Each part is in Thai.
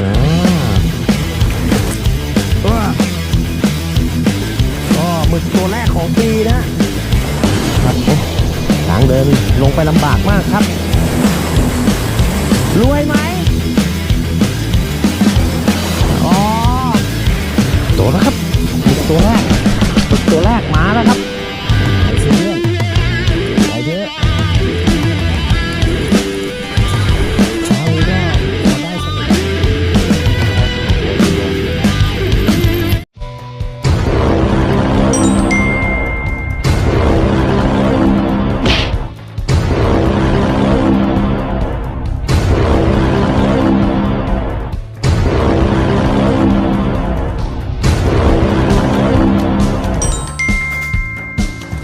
อ่าว้าก็หมึกตัวแรกของปีนะครับโอ้ทางเดินลงไปลำบากมากครับ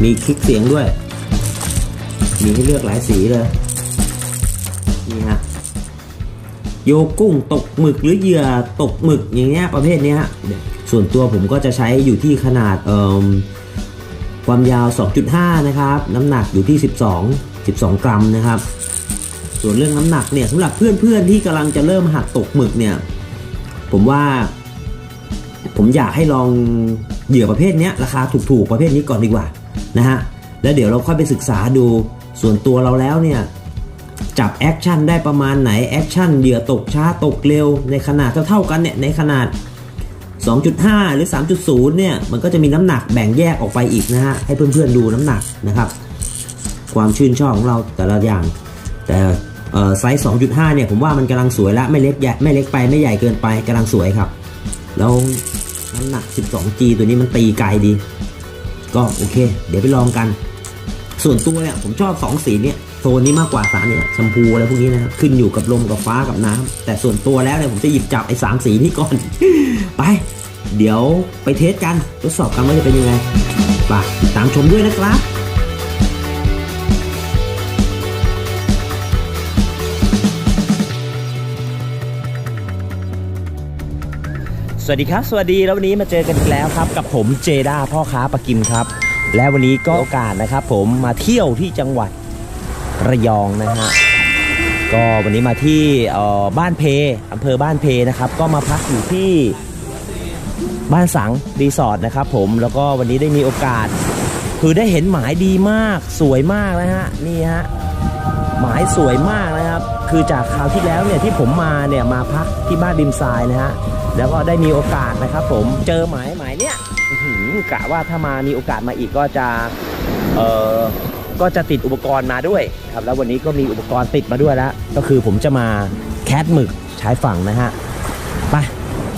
มีคลิกเสียงด้วย มีให้เลือกหลายสีเลย นี่ฮะ โยกุ้งตกหมึกหรือเหยื่อตกหมึกอย่างเงี้ยประเภทเนี้ย ส่วนตัวผมก็จะใช้อยู่ที่ขนาดเอ่มความยาว 2.5 นะครับ น้ำหนักอยู่ที่ 12 12 กรัมนะครับ ส่วนเรื่องน้ำหนักเนี่ยสำหรับเพื่อนๆ ที่กำลังจะเริ่มหัดตกหมึกเนี่ย ผมว่า ผมอยากให้ลองเหยื่อประเภทเนี้ยราคาถูกๆ ประเภทนี้ก่อนดีกว่า นะฮะแล้วเดี๋ยวเราค่อยไปศึกษาดูส่วนตัวเราแล้วเนี่ยจับแอคชั่นได้ประมาณไหนแอคชั่นเหยื่อตกช้าตกเร็วในขนาดเท่าๆกันเนี่ยในขนาด 2.5 หรือ 3.0 เนี่ยมันก็จะมีน้ำหนักแบ่งแยกออกไปอีกนะฮะให้เพื่อนๆดูน้ำหนักนะครับ ความชื่นชอบของเราแต่ละอย่าง แต่เอ่อไซส์ 2.5 เนี่ยผมว่ามันกำลังสวยแล้วไม่เล็กใหญ่ไม่เล็กไปไม่ใหญ่เกินไปกำลังสวยครับ แล้วน้ำหนัก 12G ตัวนี้มันตีไกลดี ก็โอเค เดี๋ยวไปลองกัน ส่วนตัวเนี่ยผมชอบ 2 สีเนี่ยโซนนี้มากกว่าสามเนี่ยแชมพูอะไรพวกนี้นะครับขึ้นอยู่กับลมกับฟ้ากับน้ำแต่ส่วนตัวแล้วเนี่ยผมจะหยิบจับไอ้สามสีนี้ก่อน ไป เดี๋ยวไปเทสกันทดสอบกันว่าจะเป็นยังไงไปตามชมด้วยนะครับ วัสดีครับ สวัสดีแล้ววันนี้มาเจอกันอีกแล้วครับ กับผมเจด้าพ่อค้าปากิมครับ และวันนี้ก็โอกาสนะครับ ผมมาเที่ยวที่จังหวัดระยองนะฮะก็วันนี้มาที่เอ่อบ้านเพอำเภอบ้านเพนะครับ ก็มาพักอยู่ที่บ้านสังรีสอร์ทนะครับ ผมแล้วก็วันนี้ได้มีโอกาส คือได้เห็นหมายดีมากสวยมากนะฮะนี่ฮะหมายสวยมากนะครับ คือจากคราวที่แล้วเนี่ยที่ผมมาเนี่ยมาพักที่บ้านริมทรายนะฮะ แล้วก็ได้มีโอกาสนะครับ ผมเจอหมายหมายเนี้ยกะว่าถ้ามามีโอกาสมาอีกก็จะเออก็จะติดอุปกรณ์มาด้วยครับ แล้ววันนี้ก็มีอุปกรณ์ติดมาด้วยแล้วก็คือผมจะมาแคทหมึกชายฝั่งนะฮะไป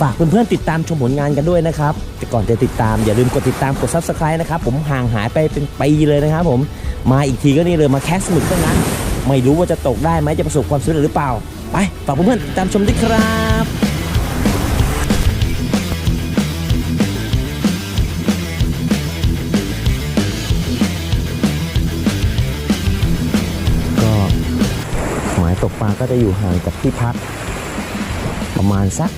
ฝากเพื่อนๆติดตามชมผลงานกันด้วยนะครับแต่ก่อนจะติดตามอย่าลืมกดติดตามกด subscribe นะครับผมห่างหายไปเป็นปีเลยนะครับผมมาอีกทีก็นี่เลยมาแคสหมึกเท่านั้น ไม่รู้ว่าจะตกได้ไหมจะประสบความสำเร็จหรือเปล่าไปฝากเพื่อนๆติดตามชมด้วยครับ ก็จะอยู่ห่างจากที่พัก ประมาณสัก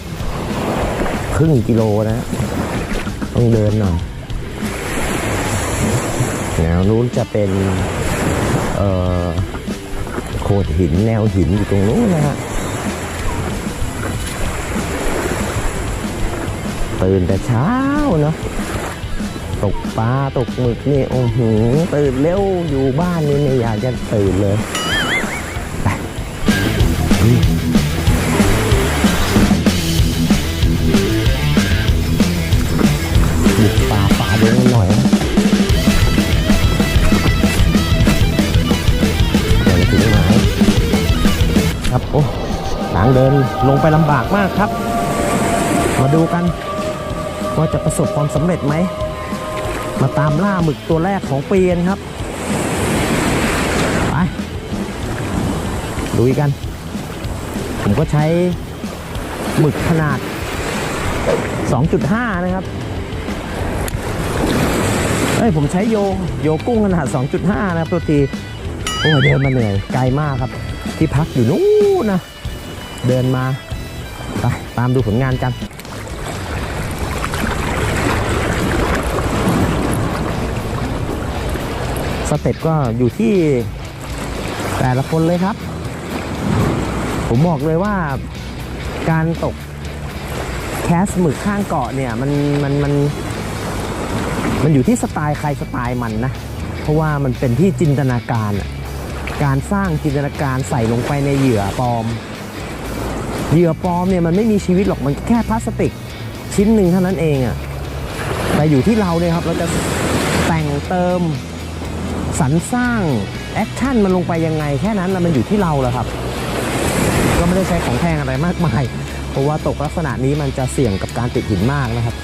ครึ่งกิโลนะ ต้องเดินหน่อยแนวนู้นจะเป็นโขดหินแนวหินอยู่ตรงนู้นนะฮะตื่นแต่เช้าเนาะตกปลาตกหมึกนี่โอ้โหตื่นเร็วอยู่บ้านนี่ไม่อยากจะตื่นเลย เดินลงไปลำบากมากครับ มาดูกันว่าจะประสบความสำเร็จไหม มาตามล่าหมึกตัวแรกของปีนครับ ไปลุยกัน ผมก็ใช้หมึกขนาด 2.5 นะครับ เอ้ย ผมใช้โยโยกุ้งขนาด 2.5 นะครับตัวทีโอ้เดินมาเหนื่อยไกลมากครับ ที่พักอยู่นู้นนะ เดินมาไปตามดูผลงานกันสเต็ปก็อยู่ที่แต่ละคนเลยครับ ผมบอกเลยว่าการตกแคสหมึกข้างเกาะเนี่ยมันมันมันมันอยู่ที่สไตล์ใครสไตล์มันนะ เพราะว่ามันเป็นที่จินตนาการ การสร้างจินตนาการใส่ลงไปในเหยื่อปลอม เหยื่อปลอมเนี่ยมันไม่มีชีวิตหรอกมันแค่พลาสติกชิ้นหนึ่งเท่านั้นเองอะแต่อยู่ที่เราเนี่ยครับเราจะแต่งเติมสรรสร้างแอคชั่นมันลงไปยังไงแค่นั้นมันอยู่ที่เราแหละครับ ก็ไม่ได้ใช้ของแพงอะไรมากมายเพราะว่าตกลักษณะนี้มันจะเสี่ยงกับการติดหินมากนะครับ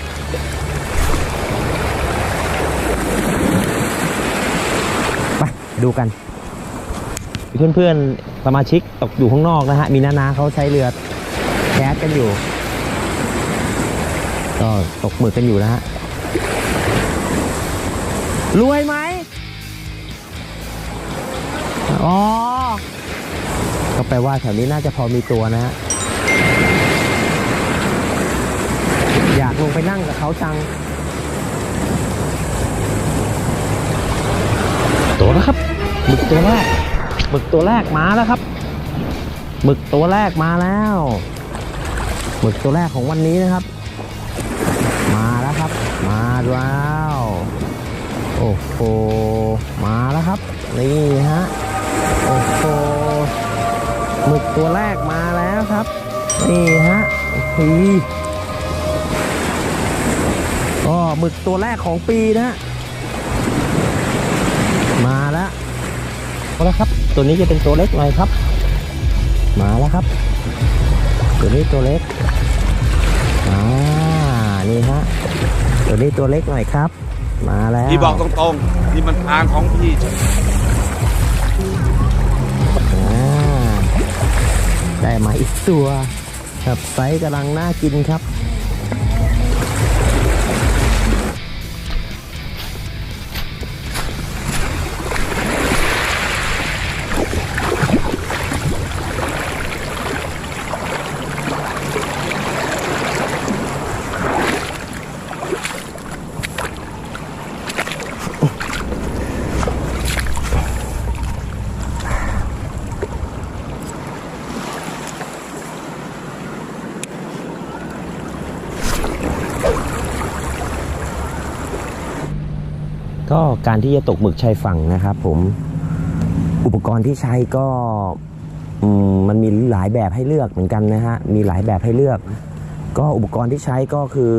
ไปดูกัน เพื่อนๆสมาชิกตกอยู่ข้างนอกนะฮะมีนานาเขาใช้เรือ ก๊สกันอยู่ ก็ตกหมึกกันอยู่นะฮะรวยไหมอ๋อ ก็แปลว่าแถวนี้น่าจะพอมีตัวนะฮะ อยากลงไปนั่งกับเขาจัง ตัวแล้วครับ หมึกตัวแรก หมึกตัวแรกมาแล้วครับ หมึกตัวแรกมาแล้ว หมึกตัวแรกของวันนี้นะครับ มาแล้วครับ มาแล้วโอ้โหมาแล้วครับ นี่ฮะโอ้โหหมึกตัวแรกมาแล้วครับ นี่ฮะทีก็หมึกตัวแรกของปีนะฮะมาแล้วเอาละครับ ตัวนี้จะเป็นตัวเล็กหน่อยครับ มาแล้วครับ ตัวนี้ตัวเล็กอ่านี่ฮะตัวนี้ตัวเล็กหน่อยครับ มาแล้วพี่บอกตรงๆนี่มันทางของพี่อ่าได้มาอีกตัวครับไซส์กำลังน่ากินครับ ที่จะตกหมึกชายฝั่งนะครับ ผมอุปกรณ์ที่ใช้ก็มมันมีหลายแบบให้เลือกเหมือนกันนะฮะมีหลายแบบให้เลือก ก็อุปกรณ์ที่ใช้ก็คือ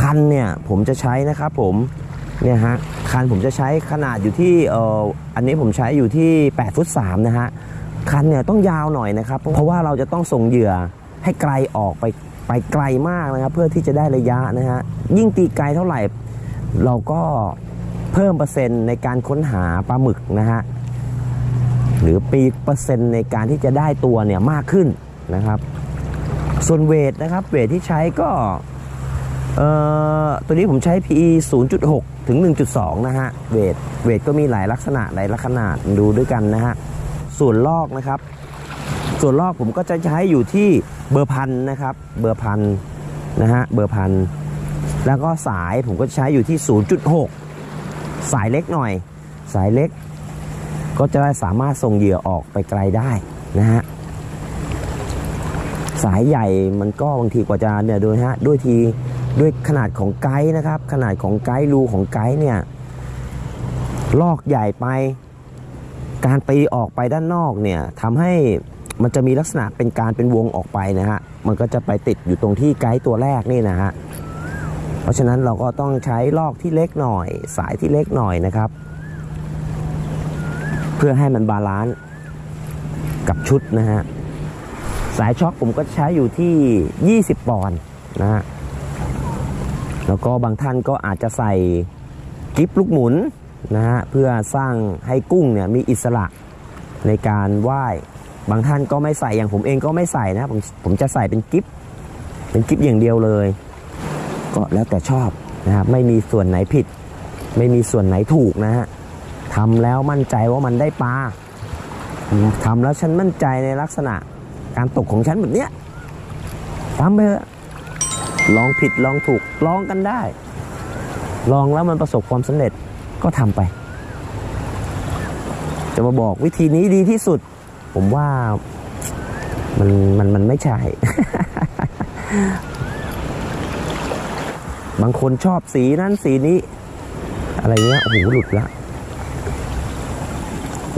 คันเนี่ยผมจะใช้นะครับผมเนี่ยฮะคันผมจะใช้ขนาดอยู่ที่เอ่ออันนี้ผมใช้อยู่ที่8ฟุต3นะฮะคันเนี่ยต้องยาวหน่อยนะครับ เพราะว่าเราจะต้องส่งเหยื่อให้ไกลออกไปไปไกลมากนะครับ เพื่อที่จะได้ระยะนะฮะยิ่งตีไกลเท่าไหร่ เราก็ เพิ่มเปอร์เซ็นต์ในการค้นหาปลาหมึกนะฮะหรือปีเปอร์เซ็นต์ในการที่จะได้ตัวเนี่ยมากขึ้นนะครับ ส่วนเวทนะครับเวทที่ใช้ก็เอ่อตัวนี้ผมใช้ PE 0.6 ถึง 1.2 นะฮะ เวท เวทก็มีหลายลักษณะหลายลักษณะดูด้วยกันนะฮะ ส่วนลอกนะครับ ส่วนลอกผมก็จะใช้อยู่ที่เบอร์พันนะครับ เบอร์พันนะฮะ เบอร์พัน แล้วก็สายผมก็ใช้อยู่ที่ 0.6 สายเล็กหน่อย สายเล็ก ก็จะสามารถส่งเหยื่อออกไปไกลได้นะฮะสายใหญ่มันก็บางทีกว่าจะเนี่ยดูฮะด้วยทีด้วยขนาดของไกด์นะครับ ขนาดของไกด์รูของไกด์เนี่ยลอกใหญ่ไป การตีออกไปด้านนอกเนี่ยทำให้มันจะมีลักษณะเป็นการเป็นวงออกไปนะฮะมันก็จะไปติดอยู่ตรงที่ไกด์ตัวแรกนี่นะฮะ เพราะฉะนั้นเราก็ต้องใช้ลอกที่เล็กหน่อย สายที่เล็กหน่อยนะครับ เพื่อให้มันบาลานซ์กับชุดนะฮะสายช็อคผมก็ใช้อยู่ที่ 20 ปอนด์นะฮะแล้วก็บางท่านก็อาจจะใส่กิฟลูกหมุนนะฮะเพื่อสร้างให้กุ้งเนี่ยมีอิสระในการว่าย บางท่านก็ไม่ใส่อย่างผมเองก็ไม่ใส่นะผมผมจะใส่เป็นกิฟเป็นกิฟอย่างเดียวเลย ก็แล้วแต่ชอบนะครับไม่มีส่วนไหนผิด ไม่มีส่วนไหนถูกนะฮะทำแล้วมั่นใจว่ามันได้ปลาทำแล้วฉันมั่นใจในลักษณะการตกของฉันแบบเนี้ยทำไปเถอะลองผิดลองถูกลองกันได้ ลองแล้วมันประสบความสำเร็จก็ทำไป จะมาบอกวิธีนี้ดีที่สุด ผมว่ามันมันมันไม่ใช่ บางคนชอบสีนั้นสีนี้ อะไรเงี้ยโอ้โหหลุดละ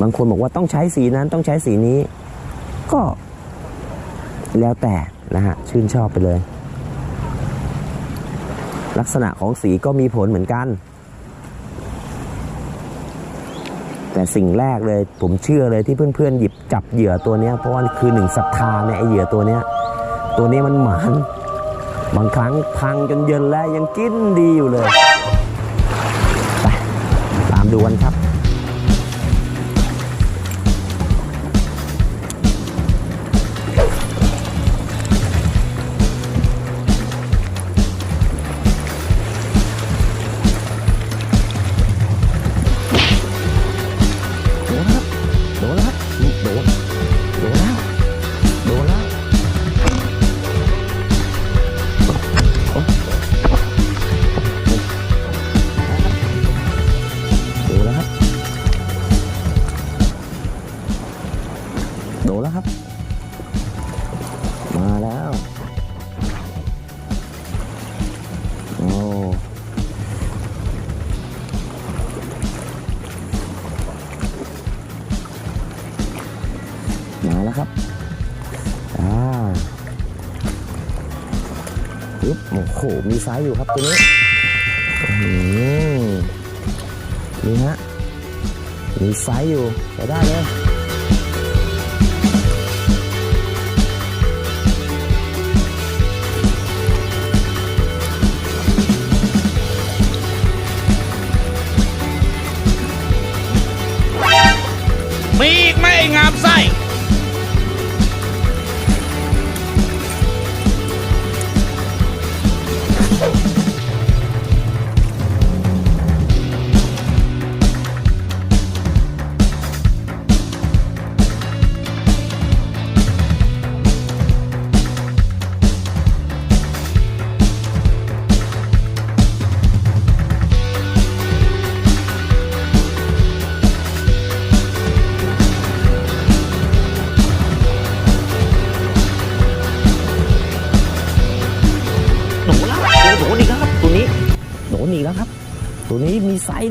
บางคนบอกว่าต้องใช้สีนั้นต้องใช้สีนี้ ก็แล้วแต่นะฮะชื่นชอบไปเลย ลักษณะของสีก็มีผลเหมือนกัน แต่สิ่งแรกเลยผมเชื่อเลยที่เพื่อนๆหยิบจับเหยื่อตัวนี้เพราะว่าคือหนึ่งศรัทธาในไอเหยื่อตัวนี้ตัวนี้มันหมาน บางครั้งพังจนเย็นแล้วยังกินดีอยู่เลย ไป ตามดูกันครับ ปึ๊บโอ้โห มีไซส์อยู่ครับตัวนี้นี่ฮะ มีไซส์อยู่ไปได้เลย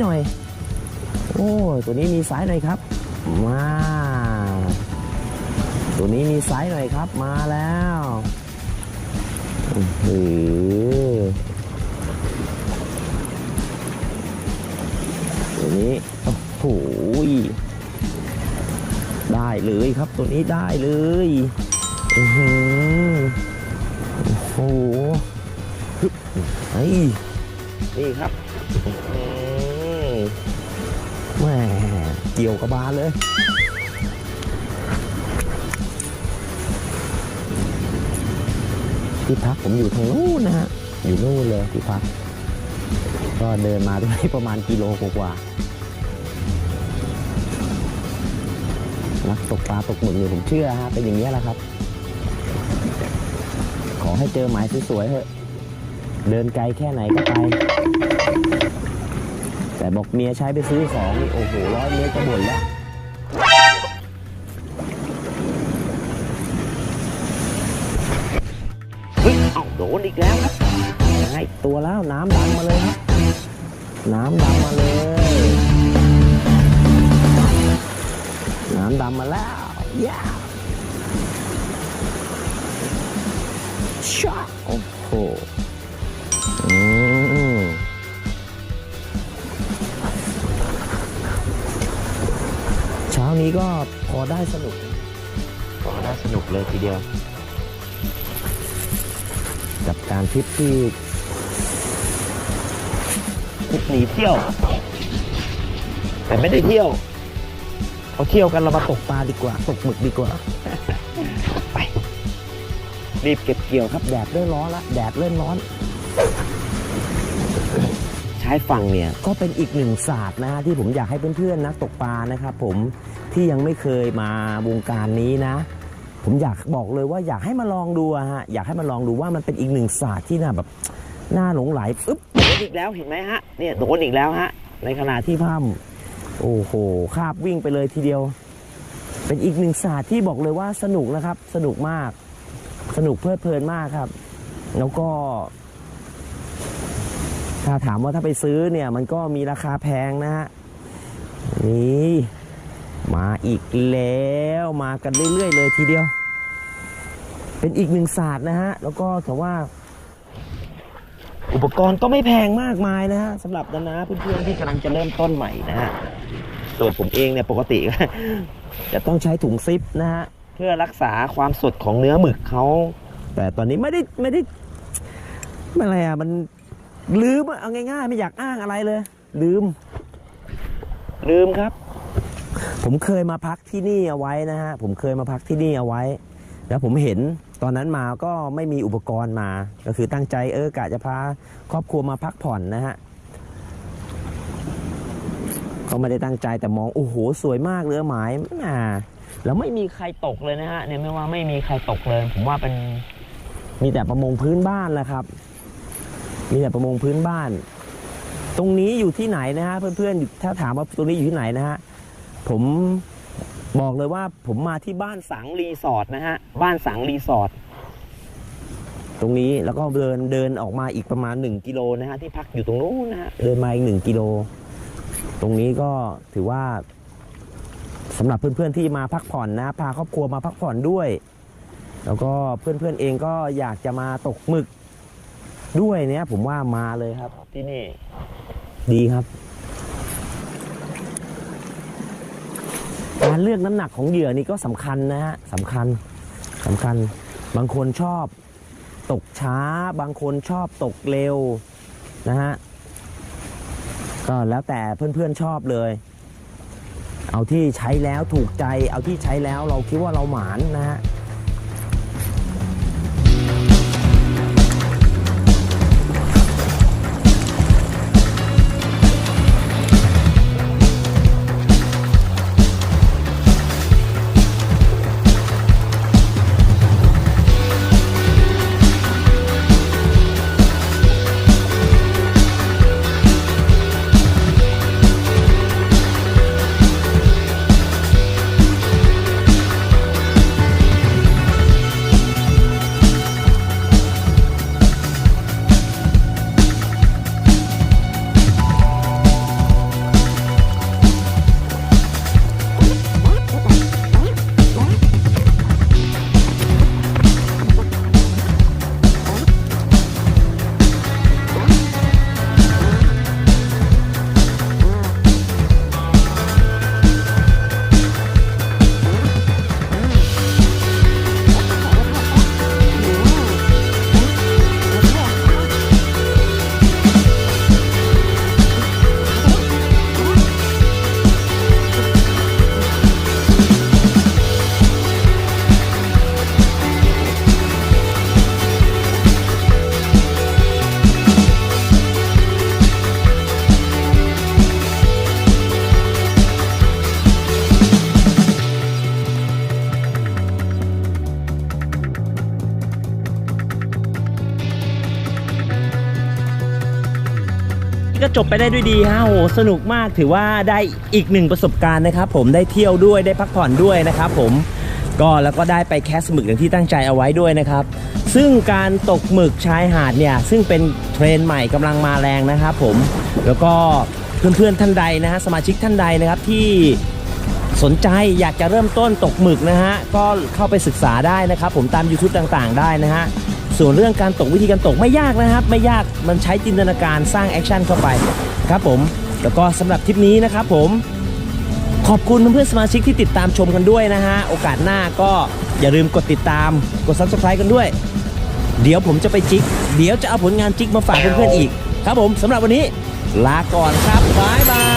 หน่อย โอ้ยตัวนี้มีไซส์หน่อยครับ มา ตัวนี้มีไซส์หน่อยครับ มาแล้วอื้อหือตัวนี้โอ้โหได้เลยครับตัวนี้ได้เลยอือหือโอ้โหเฮ้ยนี่ครับ เกี่ยวกระบาลเลยที่พักผมอยู่ทางนู้นนะฮะ อยู่นู่นเลยที่พัก ก็เดินมาได้ประมาณกิโลกว่าๆนักตกปลาตกหมึกเนี่ผมเชื่อฮะเป็นอย่างนี้แหละครับ ขอให้เจอหมายสวยๆเถอะ เดินไกลแค่ไหนก็ไป แต่บอกเมียใช้ไปซื้อของนี่โอ้โหร้อยเมตรก็บ่นแล้วเฮ้ยเอาโดนอีกแล้วครับตัวแล้วน้ำดำมาเลยครับ น้ำดำมาเลย น้ำดำมาแล้วย่าช็อต ก็พอได้สนุกพอได้สนุกเลยทีเดียว กับการทริปที่ทริปหนีเที่ยว แต่ไม่ได้เที่ยวเอาเที่ยวกันเรามาตกปลาดีกว่า ตกหมึกดีกว่า ไป รีบเก็บเกี่ยวครับ แดดเริ่มร้อนละแดดเริ่มร้อนชายฝั่งเนี่ยก็เป็นอีกหนึ่งศาสตร์นะฮะที่ผมอยากให้เพื่อนๆนักตกปลานะครับผม ที่ยังไม่เคยมาวงการนี้นะ ผมอยากบอกเลยว่าอยากให้มาลองดูอะฮะอยากให้มาลองดูว่ามันเป็นอีกหนึ่งศาสตร์ที่น่าแบบน่าหลงไหลอึ๊บโดนอีกแล้วเห็นไหมฮะเนี่ยโดนอีกแล้วฮะในขณะที่พร่ำโอ้โหคาบวิ่งไปเลยทีเดียว เป็นอีกหนึ่งศาสตร์ที่บอกเลยว่าสนุกนะครับ สนุกมาก สนุกเพลิดเพลินมากครับ แล้วก็ ถ้าถามว่าถ้าไปซื้อเนี่ย มันก็มีราคาแพงนะฮะนี่ มาอีกแล้วมากันเรื่อยๆเลยทีเดียว เป็นอีกหนึ่งศาสตร์นะฮะ แล้วก็แต่ว่า อุปกรณ์ก็ไม่แพงมากมายนะฮะสำหรับนานาเพื่อนๆที่กำลังจะเริ่มต้นใหม่นะฮะส่วนผมเองเนี่ยปกติ จะต้องใช้ถุงซิปนะฮะเพื่อรักษาความสดของเนื้อหมึกเขา แต่ตอนนี้ไม่ได้ไม่ได้ไม่อะไรอะมันลืมเอาง่ายๆ ไม่อยากอ้างอะไรเลย ลืม ลืมครับ ผมเคยมาพักที่นี่เอาไว้นะฮะผมเคยมาพักที่นี่เอาไว้ แล้วผมเห็นตอนนั้นมาก็ไม่มีอุปกรณ์มา ก็คือตั้งใจเออกะจะพาครอบครัวมาพักผ่อนนะฮะก็ไม่ได้ตั้งใจแต่มองโอ้โหสวยมากเรือหมายน่าแล้วไม่มีใครตกเลยนะฮะเนี่ยไม่ว่าไม่มีใครตกเลย ผมว่าเป็นมีแต่ประมงพื้นบ้านแหละครับ มีแต่ประมงพื้นบ้าน ตรงนี้อยู่ที่ไหนนะฮะเพื่อนๆถ้าถามว่าตรงนี้อยู่ที่ไหนนะฮะ ผมบอกเลยว่าผมมาที่บ้านสังรีสอร์ทนะฮะ บ้านสังรีสอร์ทตรงนี้แล้วก็เดินเดินออกมาอีกประมาณ 1 กิโลนะฮะที่พักอยู่ตรงนู้นนะฮะเดินมาอีกหนึ่งกิโล ตรงนี้ก็ถือว่าสำหรับเพื่อนๆที่มาพักผ่อนนะ พาครอบครัวมาพักผ่อนด้วย แล้วก็เพื่อนๆเองก็อยากจะมาตกหมึกด้วยเนี่ยผมว่ามาเลยครับที่นี่ ดีครับ การเลือกน้ำหนักของเหยื่อนี่ก็สำคัญนะฮะสำคัญสำคัญ บางคนชอบตกช้า บางคนชอบตกเร็วนะฮะก็แล้วแต่เพื่อนๆชอบเลย เอาที่ใช้แล้วถูกใจ เอาที่ใช้แล้วเราคิดว่าเราหมานนะฮะ จบไปได้ด้วยดีฮะโหสนุกมากถือว่าได้อีกหนึ่งประสบการณ์นะครับ ผมได้เที่ยวด้วยได้พักผ่อนด้วยนะครับ ผมก็แล้วก็ได้ไปแคสหมึกอย่างที่ตั้งใจเอาไว้ด้วยนะครับ ซึ่งการตกหมึกชายหาดเนี่ยซึ่งเป็นเทรนใหม่กำลังมาแรงนะครับผมแล้วก็เพื่อนๆท่านใดนะฮะสมาชิกท่านใดนะครับที่สนใจอยากจะเริ่มต้นตกหมึกนะฮะก็เข้าไปศึกษาได้นะครับ ผมตาม YouTube ต่างๆ ได้นะฮะ ส่วนเรื่องการตกวิธีการตกไม่ยากนะครับ ไม่ยากมันใช้จินตนาการสร้างแอคชั่นเข้าไปครับผมแล้วก็สำหรับทริปนี้นะครับผมขอบคุณเพื่อนสมาชิกที่ติดตามชมกันด้วยนะฮะ โอกาสหน้าก็อย่าลืมกดติดตามกด subscribe กันด้วย เดี๋ยวผมจะไปจิก เดี๋ยวจะเอาผลงานจิกมาฝากเพื่อนๆอีก ครับผมสำหรับวันนี้ ลาก่อนครับ บ๊ายบาย